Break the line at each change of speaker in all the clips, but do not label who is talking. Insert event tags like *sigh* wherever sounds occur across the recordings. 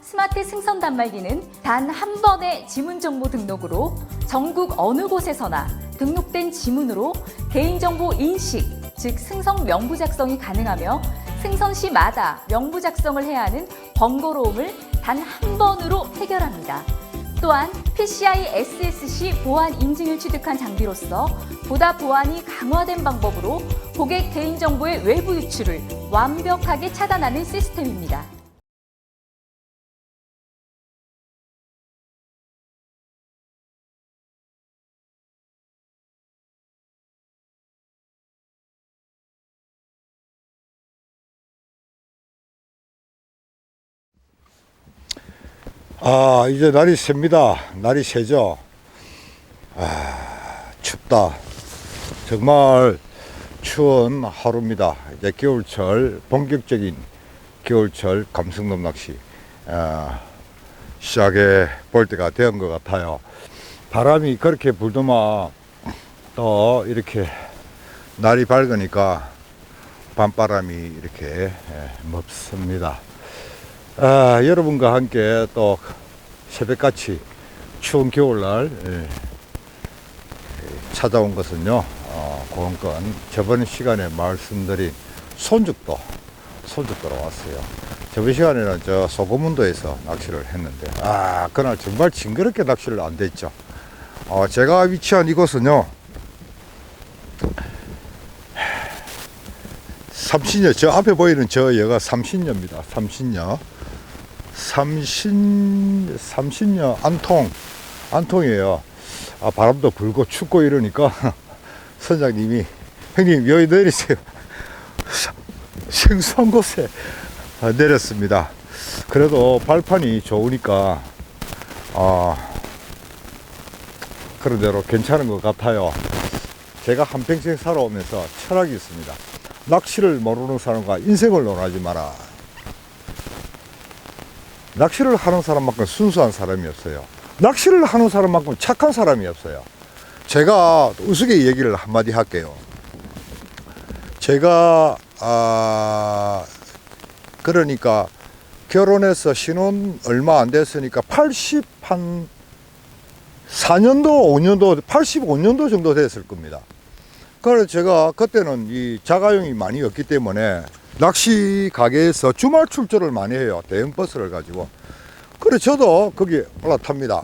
스마트 승선 단말기는 단 한 번의 지문 정보 등록으로 전국 어느 곳에서나 등록된 지문으로 개인정보 인식, 즉 승선 명부 작성이 가능하며 승선 시마다 명부 작성을 해야 하는 번거로움을 단 한 번으로 해결합니다. 또한 PCI SSC 보안 인증을 취득한 장비로서 보다 보안이 강화된 방법으로 고객 개인정보의 외부 유출을 완벽하게 차단하는 시스템입니다.
아, 이제 날이 셉니다. 날이 새죠. 아, 춥다. 정말 추운 하루입니다. 이제 겨울철, 본격적인 겨울철 감성돔 낚시, 아, 시작해 볼 때가 된것 같아요. 바람이 그렇게 불더만 또 이렇게 날이 밝으니까 밤바람이 이렇게 예, 멉습니다. 아, 여러분과 함께 또 새벽같이 추운 겨울날 예, 찾아온 것은요, 어, 고건건 저번 시간에 말씀드린 손죽도, 손죽도로 왔어요. 저번 시간에는 저 소금문도에서 낚시를 했는데, 아, 그날 정말 징그럽게 낚시를 안 됐죠. 어, 제가 위치한 이곳은요, 삼신여, 저 앞에 보이는 저 여가 삼신여입니다. 삼신여. 삼신 삼신여 안통 안통이에요. 아 바람도 불고 춥고 이러니까 *laughs* 선장님이 형님 여기 내리세요. *laughs* 생소한 곳에 아, 내렸습니다. 그래도 발판이 좋으니까 아 그런 대로 괜찮은 것 같아요. 제가 한평생 살아오면서 철학이 있습니다. 낚시를 모르는 사람과 인생을 논하지 마라. 낚시를 하는 사람만큼 순수한 사람이 없어요. 낚시를 하는 사람만큼 착한 사람이 없어요. 제가 우스개 얘기를 한마디 할게요. 제가 아 그러니까 결혼해서 신혼 얼마 안 됐으니까 80 한 4년도 5년도 85년도 정도 됐을 겁니다. 그래서 제가 그때는 이 자가용이 많이 없기 때문에 낚시 가게에서 주말 출조를 많이 해요. 대형 버스를 가지고. 그래 저도 거기 올라탑니다.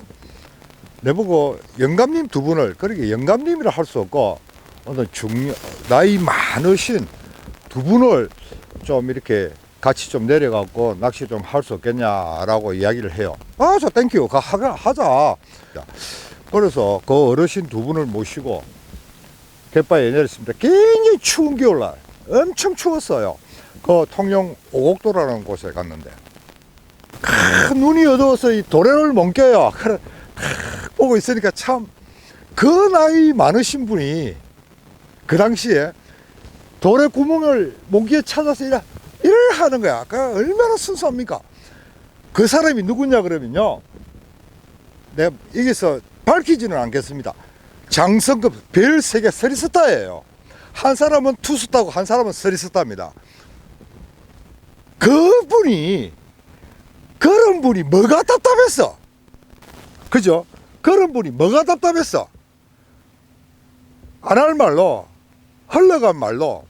내보고 영감님 두 분을 그렇게 영감님이라 할 수 없고 어떤 중요 나이 많으신 두 분을 좀 이렇게 같이 좀 내려갖고 낚시 좀 할 수 없겠냐라고 이야기를 해요. 아, 저 땡큐. 가, 하, 하자. 그래서 그 어르신 두 분을 모시고 갯바에 내렸습니다. 굉장히 추운 겨울날. 엄청 추웠어요. 그 통영 오곡도라는 곳에 갔는데 큰 눈이 어두워서 이 도래를 탁 보고 있으니까 참 그 나이 많으신 분이 그 당시에 돌에 구멍을 모기에 찾아서 이래 일을 하는 거야. 그 얼마나 순수합니까? 그 사람이 누구냐 그러면요. 내가 여기서 밝히지는 않겠습니다. 장성급 별 세계 서리스타예요. 한 사람은 투스타고 한 사람은 서리스타입니다. 그분이 그런 분이 뭐가 답답했어? 그죠? 그런 분이 뭐가 답답했어? 안 할 말로 흘러간 말로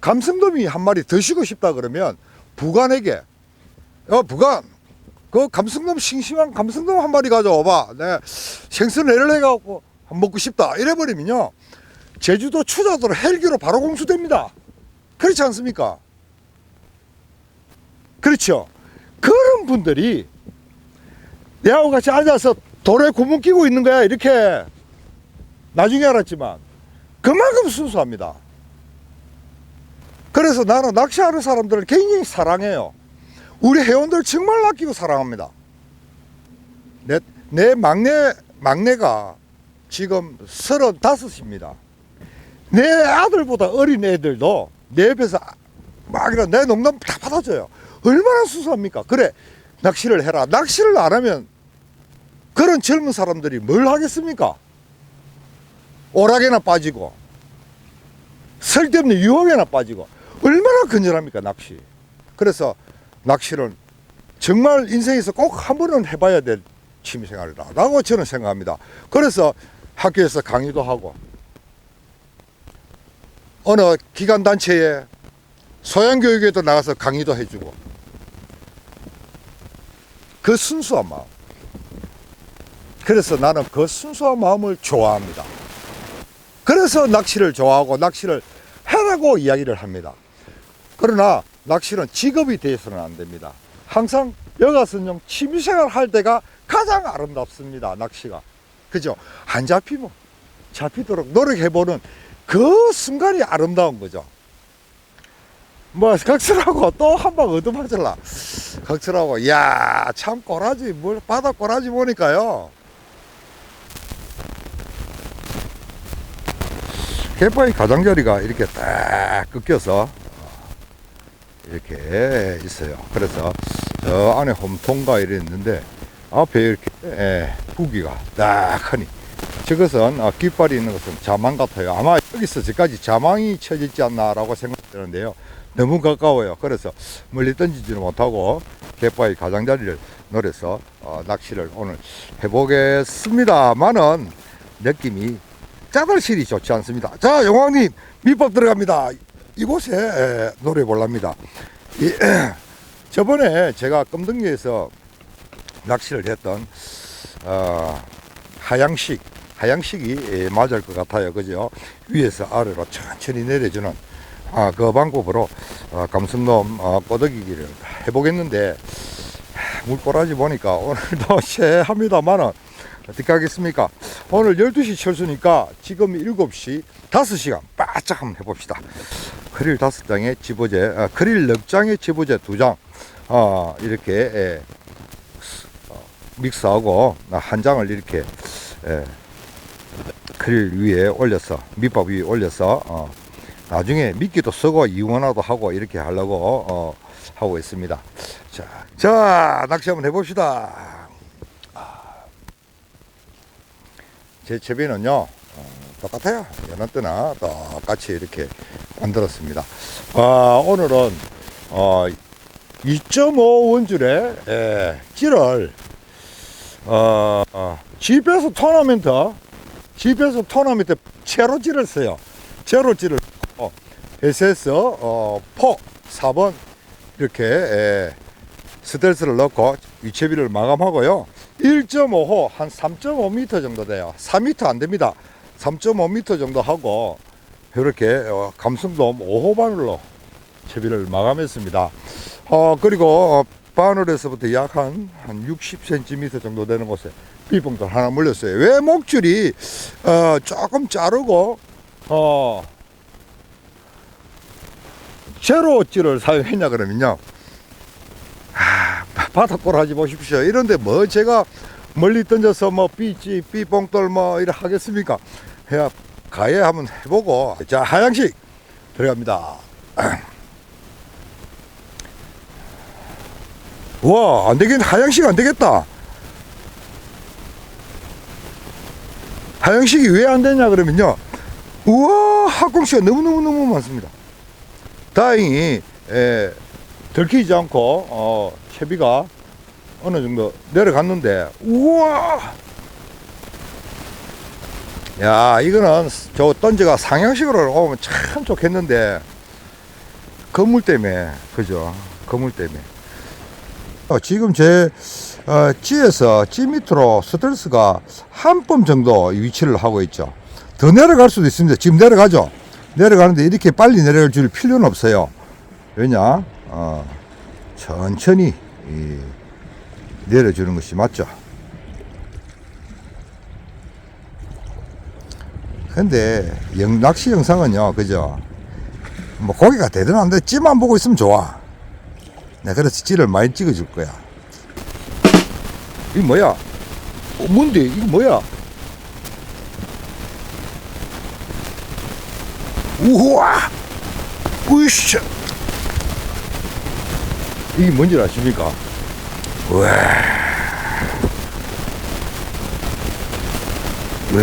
감성돔이 한 마리 드시고 싶다 그러면 부관에게 어 부관 그 감성돔 싱싱한 감성돔 한 마리 가져와봐 내 생선 내를 해갖고 먹고 싶다. 이래버리면요. 제주도 추자도로 헬기로 바로 공수됩니다. 그렇지 않습니까? 그렇죠. 그런 분들이 내하고 같이 앉아서 돌에 구멍 끼고 있는 거야. 이렇게 나중에 알았지만 그만큼 순수합니다. 그래서 나는 낚시하는 사람들을 굉장히 사랑해요. 우리 회원들 정말 아끼고 사랑합니다. 내, 내 막내 막내가 지금 서른다섯입니다. 내 아들보다 어린 애들도 내 옆에서 막 이런 내 농담 다 받아줘요. 얼마나 순수합니까? 그래 낚시를 해라. 낚시를 안 하면 그런 젊은 사람들이 뭘 하겠습니까? 오락에나 빠지고 쓸데없는 유혹에나 빠지고 얼마나 건전합니까 낚시? 그래서 낚시를 정말 인생에서 꼭 한 번은 해봐야 될 취미생활이다라고 저는 생각합니다. 그래서 학교에서 강의도 하고 어느 기관 단체에 소양교육에도 나가서 강의도 해주고 그 순수한 마음. 그래서 나는 그 순수한 마음을 좋아합니다. 그래서 낚시를 좋아하고 낚시를 해라고 이야기를 합니다. 그러나 낚시는 직업이 되어서는 안 됩니다. 항상 여가선용 취미생활 할 때가 가장 아름답습니다. 낚시가. 그죠? 안 잡히면 잡히도록 노력해보는 그 순간이 아름다운 거죠. 뭐, 각설하고 또 한 방 얻어맞을라. 각설하고, 이야, 참 꼬라지, 뭘, 바다 꼬라지 보니까요. 개파의 가장자리가 이렇게 딱 꺾여서 이렇게 있어요. 그래서 저 안에 홈통가 이래 있는데 앞에 이렇게 예, 부기가 딱 하니 저것은 아, 깃발이 있는 것은 자망 같아요. 아마 여기서 저까지 자망이 쳐졌지 않나라고 생각되는데요. 너무 가까워요. 그래서 멀리 던지지는 못하고 갯바위 가장자리를 노려서 어, 낚시를 오늘 해보겠습니다만은 느낌이 짜들실이 좋지 않습니다. 자, 영왕님 밑밥 들어갑니다. 이곳에 에, 노래 볼랍니다. 이, *clears throat* 저번에 제가 금등리에서 낚시를 했던 어, 하양식 하양식이 에, 맞을 것 같아요. 그죠? 위에서 아래로 천천히 내려주는 아, 그 방법으로 어, 감성돔 어, 꼬드기기를 해보겠는데 하, 물꼬라지 보니까 *laughs* 오늘도 쎄합니다만은 어떻게 하겠습니까? 오늘 12시 철수니까 지금 7시 5시간 바짝 한번 해봅시다. 크릴 5장에 집어제, 아, 크릴 6장에 집어제 2장, 어, 이렇게, 에, 어, 믹스하고 한 장을 이렇게, 에, 크릴 위에 올려서, 밑밥 위에 올려서, 어, 나중에 미끼도 쓰고 이원화도 하고 이렇게 하려고, 어, 하고 있습니다. 자, 자, 낚시 한번 해봅시다. 제 채비는요 어, 똑같아요 여느 때나 똑같이 이렇게 만들었습니다 아, 오늘은 어, 2.5 원줄에 예, 찌를 어, 어, 집에서 토너먼트 집에서 토너먼트 채로 찌를 써요 채로 찌를 어, SS 어, 포 4번 이렇게 예, 스텔스를 넣고 위채비를 마감하고요 1.5호 한 3.5m 정도 돼요. 4m 안 됩니다. 3.5m 정도 하고 이렇게 어, 감성돔 5호 바늘로 채비를 마감했습니다. 어 그리고 어, 바늘에서부터 약한 한 60cm 정도 되는 곳에 비봉돌 하나 물렸어요. 왜 목줄이 어 조금 자르고 어 제로찌를 사용했냐 그러면요. 바닥골 하지 보십시오. 이런데 뭐 제가 멀리 던져서 뭐 삐찌, 삐뽕돌 뭐 이래 하겠습니까? 해야 가해 한번 해보고 자 하양식 들어갑니다. *clears throat* 와 안 되겠 하양식 안 되겠다. 하양식이 왜 안 되냐 그러면요. 우와 학공시가 너무너무너무 많습니다. 다행히 에, 들키지 않고 어, 채비가 어느 정도 내려갔는데 우와 야 이거는 저 던지가 상향식으로 오면 참 좋겠는데 건물 때문에 그죠 건물 때문에 어, 지금 제 어, 찌에서 찌 밑으로 스텔스가 한 뼘 정도 위치를 하고 있죠 더 내려갈 수도 있습니다 지금 내려가죠 내려가는데 이렇게 빨리 내려갈 줄 필요는 없어요 왜냐 어, 천천히 이, 내려주는 것이 맞죠. 근데 영, 낚시 영상은요, 그죠? 뭐 고기가 되든 안 되든 찌만 보고 있으면 좋아. 내가 그래서 찌를 많이 찍어줄 거야. 이거 뭐야? 어, 뭔데? 이거 뭐야? 우와! 으쌰! 이게 뭔지 아십니까? 우와. 우와.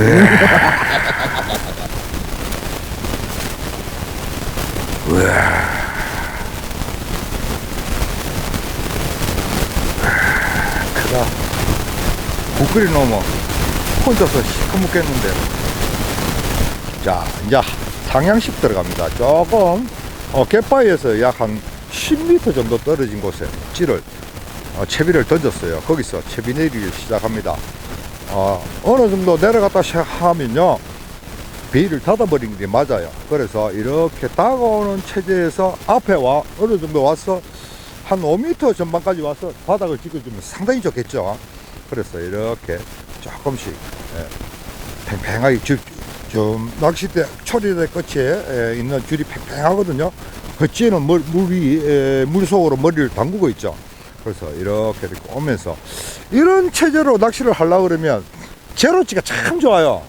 우와. 자, 국 끓이 놓으면 혼자서 시커멓겠는데. 자, 이제 상향식 들어갑니다. 조금, 어, 갯바위에서 약 한 10m 정도 떨어진 곳에 찌를, 어, 채비를 던졌어요. 거기서 채비 내리기 시작합니다. 어, 어느 정도 내려갔다 시작하면요. 베일을 닫아버리는 게 맞아요. 그래서 이렇게 다가오는 체제에서 앞에 와, 어느 정도 와서 한 5m 전방까지 와서 바닥을 찍어주면 상당히 좋겠죠. 그래서 이렇게 조금씩 예, 팽팽하게 줄, 좀 낚싯대 초리대 끝에 예, 있는 줄이 팽팽하거든요. 그치에는 물, 물이 예, 물 속으로 머리를 담그고 있죠. 그래서 이렇게 이렇게 오면서 이런 체제로 낚시를 하려고 그러면 제로찌가 참 좋아요.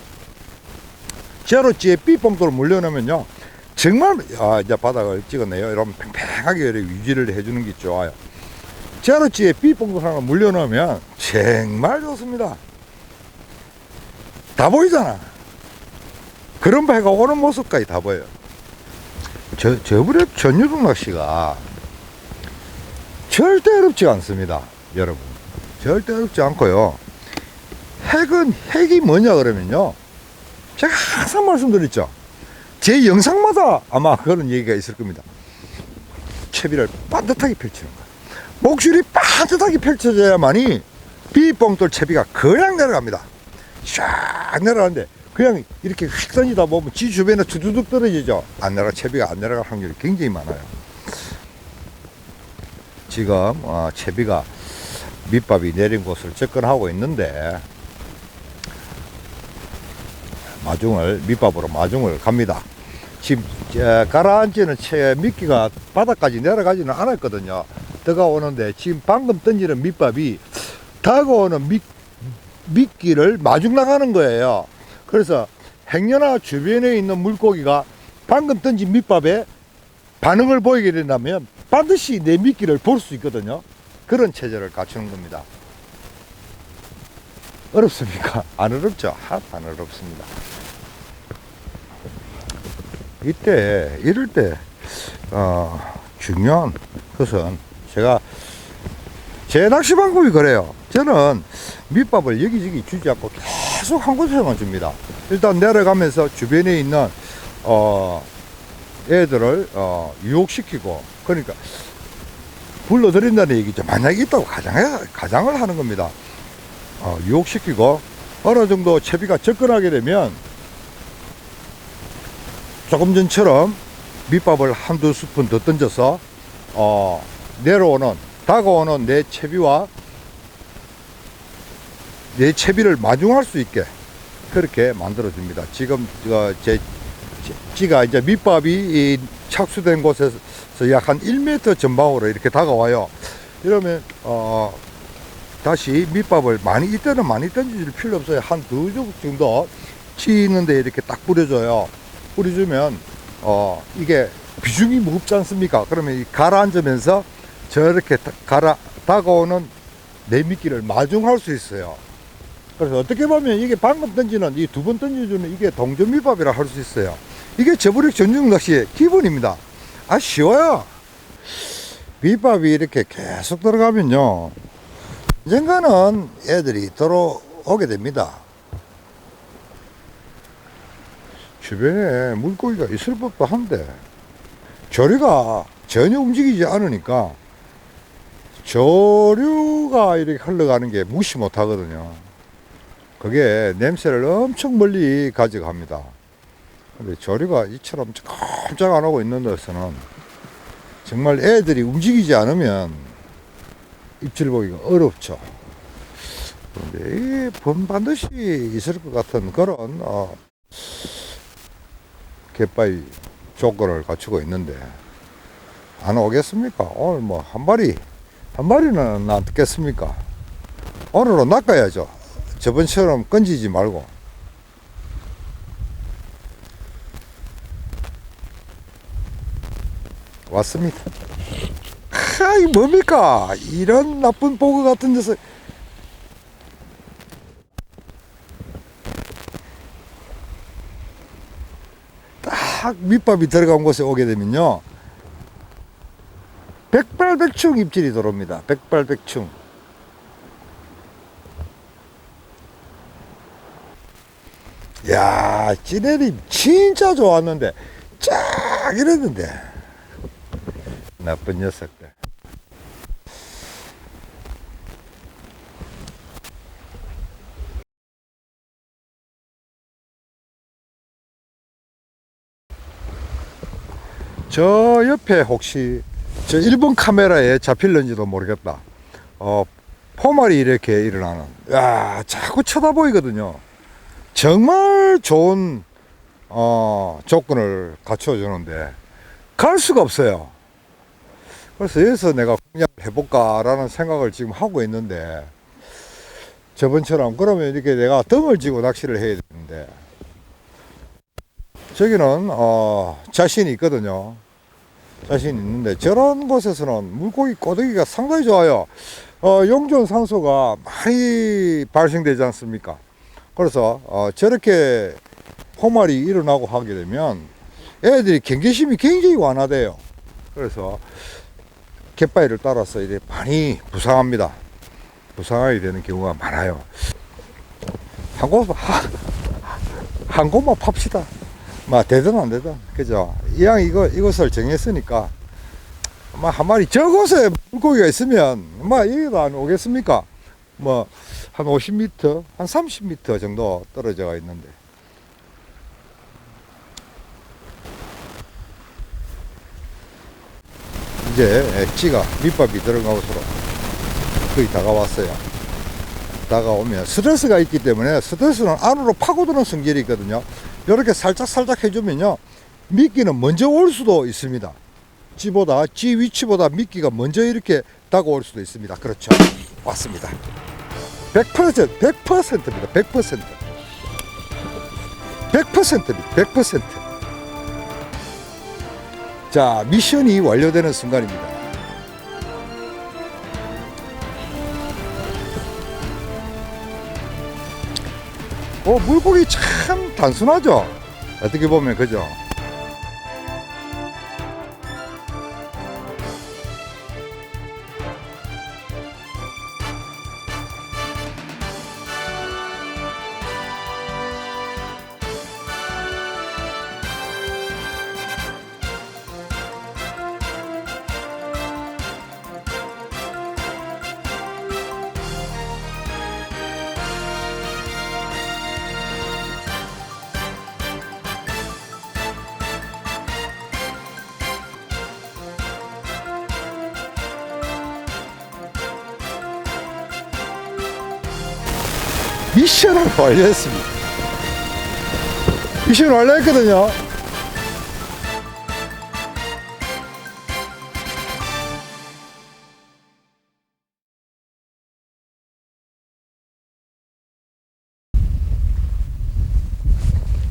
제로찌에 삐뽕도를 물려놓으면요. 정말 아 이제 바닥을 찍었네요. 이러면 팽팽하게 유지를 해주는 게 좋아요. 제로찌에 삐뽕도 하나 물려놓으면 정말 좋습니다. 다 보이잖아. 그런 배가 오는 모습까지 다 보여요. 저, 저번에 전유동 낚시가 절대 어렵지 않습니다. 여러분. 절대 어렵지 않고요. 핵은, 핵이 뭐냐 그러면요. 제가 항상 말씀드렸죠. 제 영상마다 아마 그런 얘기가 있을 겁니다. 채비를 반듯하게 펼치는 거예요. 목줄이 반듯하게 펼쳐져야만이 비뽕돌 채비가 그냥 내려갑니다. 쫙 내려가는데 그냥 이렇게 휙 던지다 보면 지 주변에 두두둑 떨어지죠. 안 내려가 채비가 안 내려갈 확률이 굉장히 많아요. 지금 어, 채비가 밑밥이 내린 곳을 접근하고 있는데 마중을 밑밥으로 마중을 갑니다. 지금 어, 가라앉지는 채 미끼가 바닥까지 내려가지는 않았거든요. 다가오는데 지금 방금 던지는 밑밥이 다가오는 밑, 미끼를 마중 나가는 거예요. 그래서 행여나 주변에 있는 물고기가 방금 던진 밑밥에 반응을 보이게 된다면 반드시 내 미끼를 볼 수 있거든요. 그런 체제를 갖추는 겁니다. 어렵습니까? 안 어렵죠? 하나도 안 어렵습니다. 이때, 이럴 때, 어, 중요한 것은 제가 제 낚시 방법이 그래요. 저는 밑밥을 여기저기 주지 않고 계속 한 곳에만 줍니다. 일단 내려가면서 주변에 있는, 어, 애들을, 어, 유혹시키고, 그러니까, 불러들인다는 얘기죠. 만약에 있다고 가장해, 가장을 하는 겁니다. 어, 유혹시키고, 어느 정도 채비가 접근하게 되면, 조금 전처럼 밑밥을 한두 스푼 더 던져서, 어, 내려오는, 다가오는 내 채비와 내 채비를 마중할 수 있게 그렇게 만들어 줍니다. 지금 어, 제 제- 찌가 이제 밑밥이 이 착수된 곳에서 약 한 1m 전방으로 이렇게 다가와요. 이러면 어 다시 밑밥을 많이 이때는 많이 던질 필요 없어요. 한 두 쪽 정도 찌 있는데 이렇게 딱 뿌려줘요. 뿌려주면 어 이게 비중이 무겁지 않습니까? 그러면 이 가라앉으면서 저렇게 다- 가라 다가오는 내 미끼를 마중할 수 있어요. 그래서 어떻게 보면 이게 방금 던지는 이 두 번 던져주는 이게 동전 밑밥이라 할 수 있어요. 이게 저부력 전중 낚시의 기본입니다. 아, 쉬워요. 밑밥이 이렇게 계속 들어가면요. 언젠가는 애들이 들어오게 됩니다. 주변에 물고기가 있을 법도 한데, 조류가 전혀 움직이지 않으니까, 조류가 이렇게 흘러가는 게 무시 못 하거든요. 그게 냄새를 엄청 멀리 가져갑니다. 근데 조류가 이처럼 꼼짝 안 하고 있는 데서는 정말 애들이 움직이지 않으면 입질 보기가 어렵죠. 그런데 이번 반드시 있을 것 같은 그런 어, 갯바위 조건을 갖추고 있는데 안 오겠습니까? 오늘 뭐 한 마리 한 마리는 안 듣겠습니까? 오늘은 낚아야죠. 저번처럼 건지지 말고. 왔습니다. *laughs* 하, 이 뭡니까? 이런 나쁜 보고 같은 데서 탁 밑밥이 들어간 곳에 오게 되면요. 백발백충 입질이 들어옵니다. 백발백충. 야, 찌내림 진짜 좋았는데, 쫙 이랬는데. 나쁜 녀석. 저 옆에 혹시 저 일본 카메라에 잡힐는지도 모르겠다. 어, 포말이 이렇게 일어나는. 야, 자꾸 쳐다보이거든요. 정말 좋은 어, 조건을 갖춰주는데 갈 수가 없어요. 그래서 여기서 내가 공략을 해볼까라는 생각을 지금 하고 있는데 저번처럼 그러면 이렇게 내가 등을 지고 낚시를 해야 되는데 저기는 어, 자신이 있거든요. 자신이 있는데 저런 곳에서는 물고기 꼬드기가 상당히 좋아요. 어, 용존 산소가 많이 발생되지 않습니까? 그래서 어, 저렇게 포말이 일어나고 하게 되면 애들이 경계심이 굉장히 완화돼요. 그래서 갯바위를 따라서 이제 많이 부상합니다. 부상하게 되는 경우가 많아요. 한 곳, 한, 한 곳만 팝시다. 막 되든 안 되든. 그죠? 이왕 이거, 이것을 정했으니까 막한 마리 저곳에 물고기가 있으면 막 여기도 안 오겠습니까? 뭐 한 50m, 한 30m 정도 떨어져가 있는데. 이제 찌가 밑밥이 곳으로 거의 다가왔어요. 다가오면 스트레스가 있기 때문에 스트레스는 안으로 파고드는 성질이 있거든요. 이렇게 살짝 살짝 해주면요. 미끼는 먼저 올 수도 있습니다. 찌보다 찌 위치보다 미끼가 먼저 이렇게 다가올 수도 있습니다. 그렇죠. 왔습니다. 100% 100%입니다. 100% 100%입니다. 100% 자, 미션이 완료되는 순간입니다. 어, 물고기 참 단순하죠? 어떻게 보면, 그죠? 완료했습니다. 미션 완료했거든요.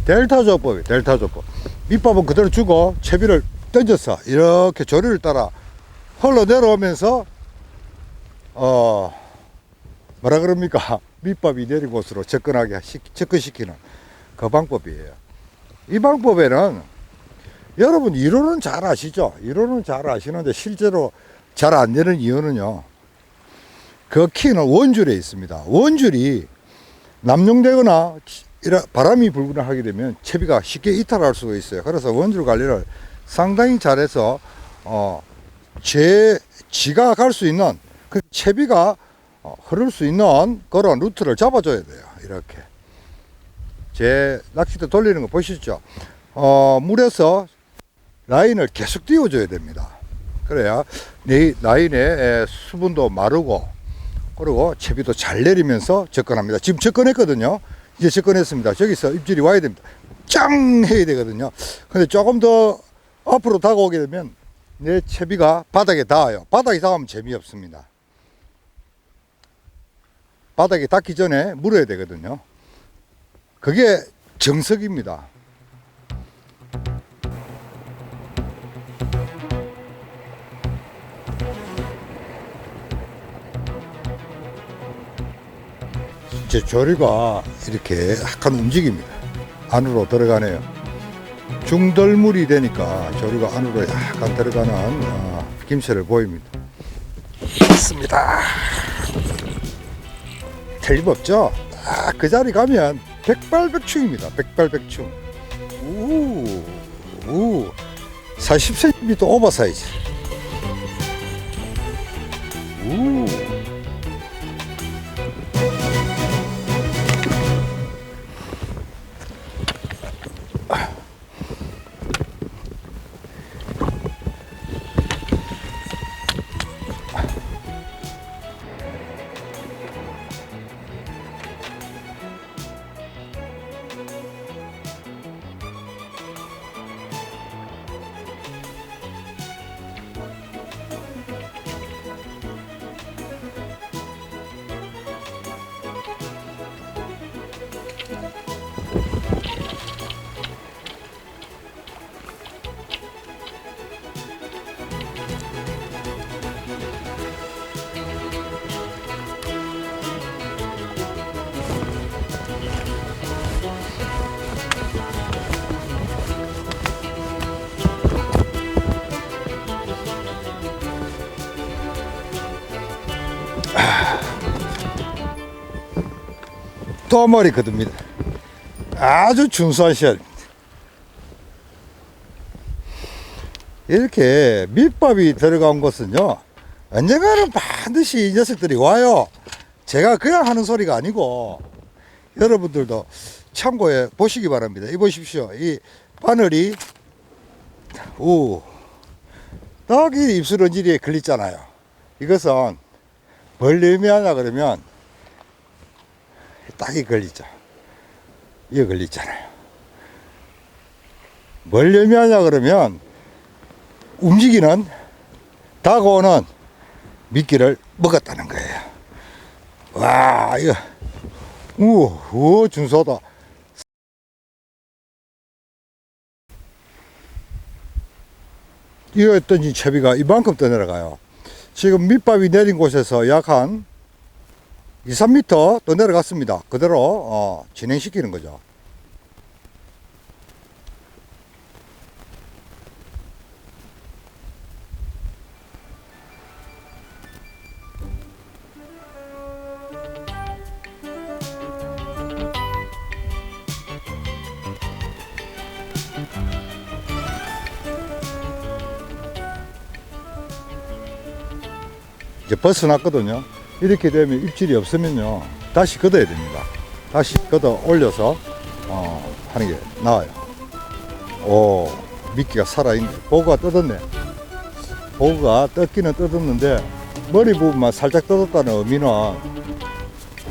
델타 조법이 델타 조법. 밑밥은 그대로 주고 채비를 던져서 이렇게 조류를 따라 흘러 내려오면서 어 뭐라 그럽니까? 밑밥이 내린 곳으로 접근하게 시- 접근시키는 그 방법이에요. 이 방법에는 여러분 이론은 잘 아시죠? 이론은 잘 아시는데 실제로 잘 안 되는 이유는요. 그 키는 원줄에 있습니다. 원줄이 남용되거나 바람이 불거나 하게 되면 채비가 쉽게 이탈할 수가 있어요. 그래서 원줄 관리를 상당히 잘해서 어, 제 지가 갈 수 있는 그 채비가 어, 흐를 수 있는 그런 루트를 잡아줘야 돼요. 이렇게. 제 낚싯대 돌리는 거 보시죠? 어, 물에서 라인을 계속 띄워줘야 됩니다. 그래야 내 라인에 에, 수분도 마르고 그리고 채비도 잘 내리면서 접근합니다. 지금 접근했거든요. 이제 접근했습니다. 저기서 입질이 와야 됩니다. 짱 해야 되거든요. 근데 조금 더 앞으로 다가오게 되면 내 채비가 바닥에 닿아요. 바닥에 닿으면 재미없습니다. 바닥에 닿기 전에 물어야 되거든요. 그게 정석입니다. 이제 조류가 이렇게 약간 움직입니다. 안으로 들어가네요. 중덜물이 되니까 조류가 안으로 약간 들어가는 어, 김새를 보입니다. 있습니다. 틀림없죠? 아, 그 자리 가면 백발백충입니다. 백발백충. 우, 우, 40cm 오버 사이즈. 우. 또 머리 거듭니다. 아주 준수한 시간입니다. 이렇게 밑밥이 들어간 곳은요, 언젠가는 반드시 이 녀석들이 와요. 제가 그냥 하는 소리가 아니고, 여러분들도 참고해 보시기 바랍니다. 이 보십시오. 이 바늘이, 오, 딱이 입술 언지리에 걸리잖아요. 이것은 벌림이 하냐 그러면 딱이 걸리죠. 이거 걸리잖아요. 뭘 의미하냐 그러면 움직이는 다가오는 미끼를 먹었다는 거예요. 와, 이거, 우, 우, 준소다. 이거 어떤지 채비가 이만큼 떠내려가요. 지금 밑밥이 내린 곳에서 약한 2, 3m 더 내려갔습니다. 그대로 어, 진행시키는 거죠. 이제 벗어났거든요. 이렇게 되면 입질이 없으면요. 다시 걷어야 됩니다. 다시 걷어 올려서 어, 하는 게 나아요. 오, 미끼가 살아있네. 보구가 뜯었네. 보구가 뜯기는 뜯었는데 머리 부분만 살짝 뜯었다는 의미는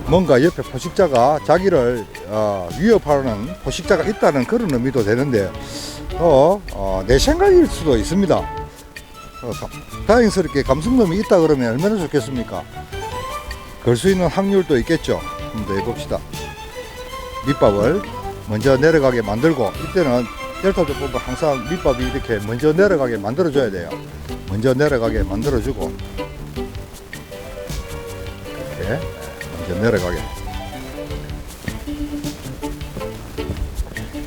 뭔가 옆에 포식자가 자기를 어, 위협하는 포식자가 있다는 그런 의미도 되는데 또 어, 내 생각일 수도 있습니다. 어, 가- 다행스럽게 감성돔이 있다 그러면 얼마나 좋겠습니까? 걸 수 있는 확률도 있겠죠. 한번 더 해봅시다. 밑밥을 먼저 내려가게 만들고 이때는 델타도 보면 항상 밑밥이 이렇게 먼저 내려가게 만들어줘야 돼요. 먼저 내려가게 만들어주고 이렇게 먼저 내려가게.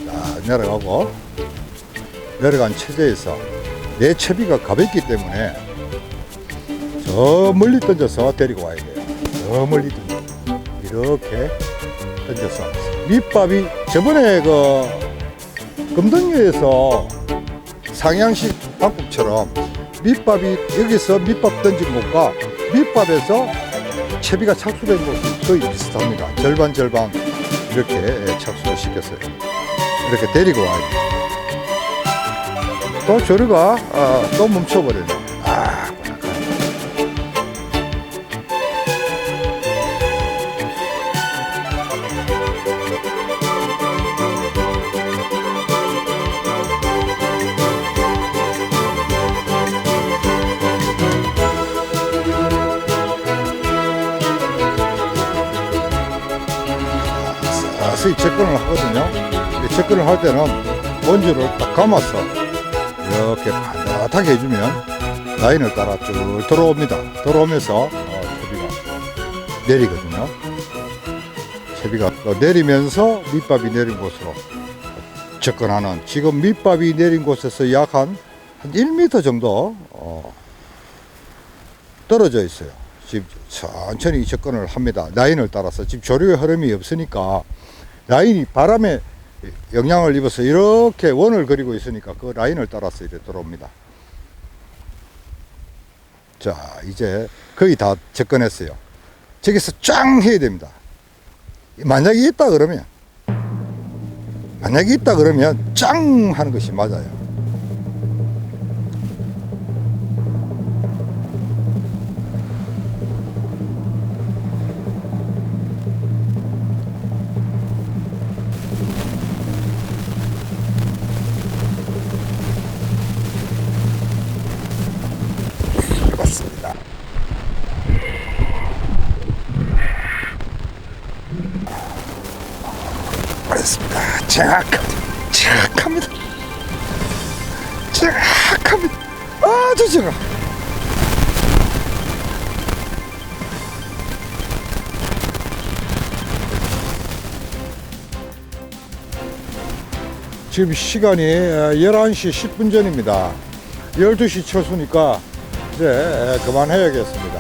자 내려가고 내려간 체제에서 내 채비가 가볍기 때문에 저 멀리 던져서 데리고 와야 돼요. 저 멀리. 이렇게 던져서 밑밥이 저번에 그 금덩이에서 상향식 방법처럼 밑밥이 여기서 밑밥 던진 곳과 밑밥에서 채비가 착수된 거의 비슷합니다. 절반 절반 이렇게 착수를 시켰어요. 이렇게 데리고 와야 돼요. 또 조류가 아, 또 멈춰버리네. 접근을 하거든요. 이 접근을 할 때는 원주를 딱 감아서 이렇게 반듯하게 해주면 라인을 따라 쭉 들어옵니다. 들어오면서 어, 채비가 내리거든요. 채비가 또 내리면서 밑밥이 내린 곳으로 접근하는 지금 밑밥이 내린 곳에서 약한 한 1m 정도 어, 떨어져 있어요. 지금 천천히 접근을 합니다. 라인을 따라서 지금 조류의 흐름이 없으니까 라인이 바람에 영향을 입어서 이렇게 원을 그리고 있으니까 그 라인을 따라서 이렇게 들어옵니다. 자, 이제 거의 다 접근했어요. 저기서 짱 해야 됩니다. 만약에 있다 그러면, 만약에 있다 그러면 짱 하는 것이 맞아요. 정확합니다. 아주 정확. 지금 시간이 11시 10분 전입니다. 12시 초수니까 이제 그만해야겠습니다.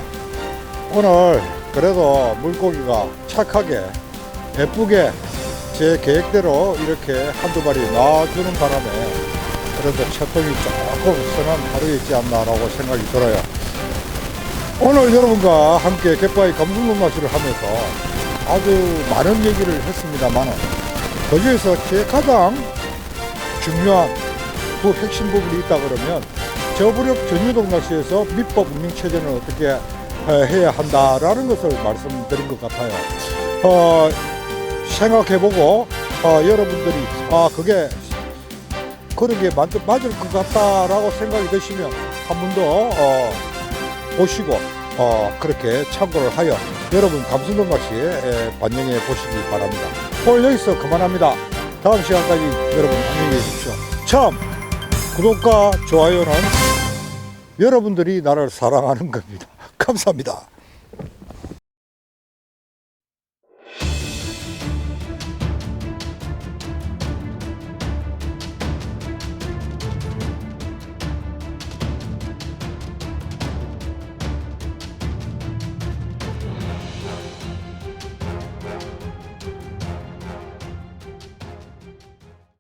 오늘 그래도 물고기가 착하게 예쁘게 제 계획대로 이렇게 한두 마리 놔주는 바람에 그래도 채통이 조금 선한 하루였지 않나라고 생각이 들어요. 오늘 여러분과 함께 갯바위 감성돔 낚시를 하면서 아주 많은 얘기를 했습니다만 그 중에서 제 가장 중요한 그 핵심 부분이 있다 그러면 저부력 전유동 낚시에서 밑법 운영 체제는 어떻게 어, 해야 한다라는 것을 말씀드린 것 같아요. 어, 생각해보고 어, 여러분들이 아 그게 그런 게 맞, 맞을 것 같다라고 생각이 드시면 한 번 더 어, 보시고 어, 그렇게 참고를 하여 여러분 감성동 낚시에 에, 반영해 보시기 바랍니다. 오늘 여기서 그만합니다. 다음 시간까지 여러분 안녕히 계십시오. 참 구독과 좋아요는 여러분들이 나를 사랑하는 겁니다. *laughs* 감사합니다.